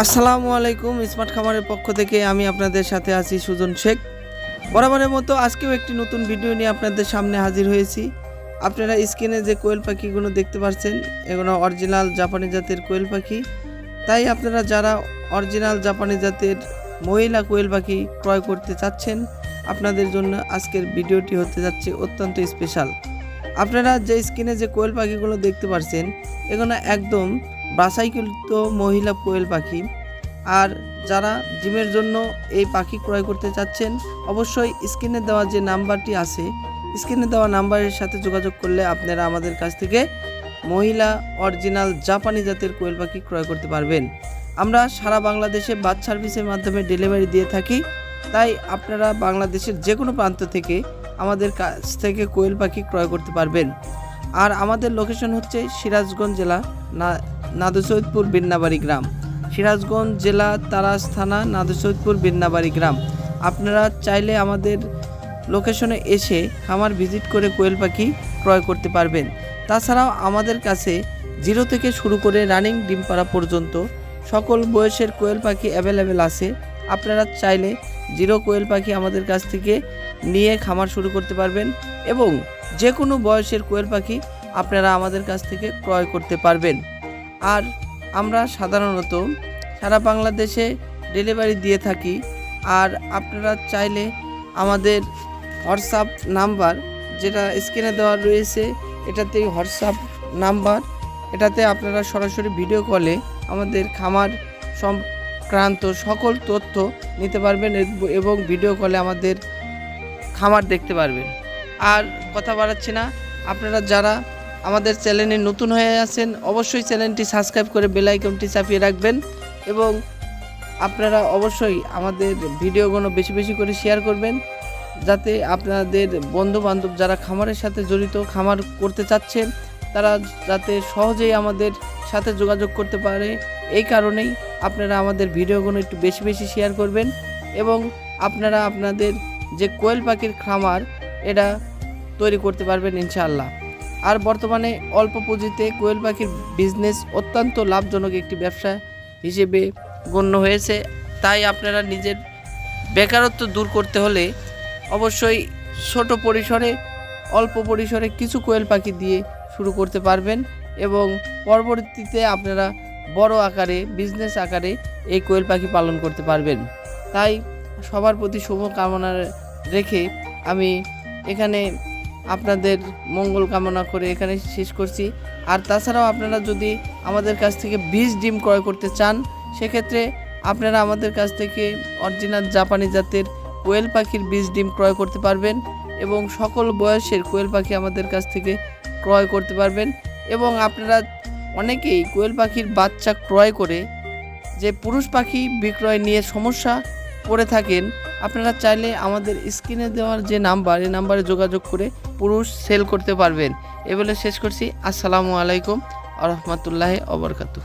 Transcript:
আসসালামু আলাইকুম, স্মার্ট খামারের পক্ষ থেকে আমি আপনাদের সাথে আছি সুজন শেখ। বরাবরের মতো আজকেও একটি নতুন ভিডিও নিয়ে আপনাদের সামনে হাজির হয়েছি। আপনারা স্ক্রিনে যে কোয়েল পাখিগুলো দেখতে পাচ্ছেন, এগুলো অরিজিনাল জাপানি জাতের কোয়েল পাখি। তাই আপনারা যারা অরিজিনাল জাপানি জাতের মহিলা কোয়েল পাখি ক্রয় করতে চাচ্ছেন, আপনাদের জন্য আজকের ভিডিওটি হতে যাচ্ছে অত্যন্ত স্পেশাল আপনারা যে স্ক্রিনে যে কোয়েল পাখিগুলো দেখতে পাচ্ছেন, এগুলো একদম বাছাইকৃত মহিলা কোয়েল পাখি। আর যারা জিমের জন্য এই পাখি ক্রয় করতে চাচ্ছেন, অবশ্যই স্ক্রিনে দেওয়া যে নাম্বারটি আছে, স্ক্রিনে দেওয়া নাম্বারের সাথে যোগাযোগ করলে আপনারা আমাদের কাছ থেকে মহিলা অরিজিনাল জাপানি জাতের কোয়েল পাখি ক্রয় করতে পারবেন। আমরা সারা বাংলাদেশে বাস সার্ভিসের মাধ্যমে ডেলিভারি দিয়ে থাকি, তাই আপনারা বাংলাদেশের যে কোনো প্রান্ত থেকে আমাদের কাছ থেকে কোয়েল পাখি ক্রয় করতে পারবেন। আর আমাদের লোকেশন হচ্ছে সিরাজগঞ্জ জেলা না নাদুসৈদপুর বিন্নাবাড়ি গ্রাম। সিরাজগঞ্জ জেলা তারাস থানা, নাদুসৈদপুর বিন্নাবাড়ি গ্রাম। আপনারা চাইলে আমাদের লোকেশনে এসে খামার ভিজিট করে কোয়েল পাখি ক্রয় করতে পারবেন। তাছাড়াও আমাদের কাছে জিরো থেকে শুরু করে রানিং ডিম পাড়া পর্যন্ত সকল বয়সের কোয়েল পাখি অ্যাভেলেবেল আছে। আপনারা চাইলে জিরো কোয়েল পাখি আমাদের কাছ থেকে নিয়ে খামার শুরু করতে পারবেন এবং যে কোনো বয়সের কোয়েল পাখি আপনারা আমাদের কাছ থেকে ক্রয় করতে পারবেন। আর আমরা সাধারণত সারা বাংলাদেশে ডেলিভারি দিয়ে থাকি। আর আপনারা চাইলে আমাদের হোয়াটসঅ্যাপ নাম্বার যেটা স্ক্রিনে দেওয়া রয়েছে, এটাতে হোয়াটসঅ্যাপ নাম্বার, এটাতে আপনারা সরাসরি ভিডিও কলে আমাদের খামার সংক্রান্ত সকল তথ্য নিতে পারবেন এবং ভিডিও কলে আমাদের খামার দেখতে পারবেন। আর কথা বাড়াচ্ছি না, আপনারা যারা আমাদের চ্যানেলে নতুন হয়ে আছেন, অবশ্যই চ্যানেলটি সাবস্ক্রাইব করে বেল আইকনটি চাপিয়ে রাখবেন এবং আপনারা অবশ্যই আমাদের ভিডিওগুলো বেশি বেশি করে শেয়ার করবেন যাতে আপনাদের বন্ধু বান্ধব যারা খামারের সাথে জড়িত, খামার করতে চাচ্ছেন, তারা যাতে সহজেই আমাদের সাথে যোগাযোগ করতে পারে। এই কারণেই আপনারা আমাদের ভিডিওগুলো একটু বেশি বেশি শেয়ার করবেন এবং আপনারা আপনাদের যে কোয়েল পাখির খামার, এটা তৈরি করতে পারবেন ইনশাআল্লাহ। আর বর্তমানে অল্প পুঁজিতে কোয়েল পাখির বিজনেস অত্যন্ত লাভজনক একটি ব্যবসা হিসেবে গণ্য হয়েছে। তাই আপনারা নিজের বেকারত্ব দূর করতে হলে অবশ্যই ছোট পরিসরে, অল্প পরিসরে কিছু কোয়েল পাখি দিয়ে শুরু করতে পারবেন এবং পরবর্তীতে আপনারা বড় আকারে বিজনেস আকারে এই কোয়েল পাখি পালন করতে পারবেন। তাই সবার প্রতি শুভ কামনা রেখে আমি এখানে আপনাদের মঙ্গল কামনা করে এখানে শেষ করছি। আর তাছাড়াও আপনারা যদি আমাদের কাছ থেকে বীজ ডিম ক্রয় করতে চান, সেক্ষেত্রে আপনারা আমাদের কাছ থেকে অরিজিনাল জাপানি জাতের কোয়েল পাখির বীজ ডিম ক্রয় করতে পারবেন এবং সকল বয়সের কোয়েল পাখি আমাদের কাছ থেকে ক্রয় করতে পারবেন। এবং আপনারা অনেকেই কোয়েল পাখির বাচ্চা ক্রয় করে যে পুরুষ পাখি বিক্রয় নিয়ে সমস্যা পড়ে থাকেন আপনারা চাইলে আমাদের স্ক্রিনে দেওয়ার যে নাম্বার, এই নাম্বারে যোগাযোগ করে পুরুষ সেল করতে পারবেন। এ বলে শেষ করছি। আসসালামু আলাইকুম আ রহমতুল্লাহ অবরকাতু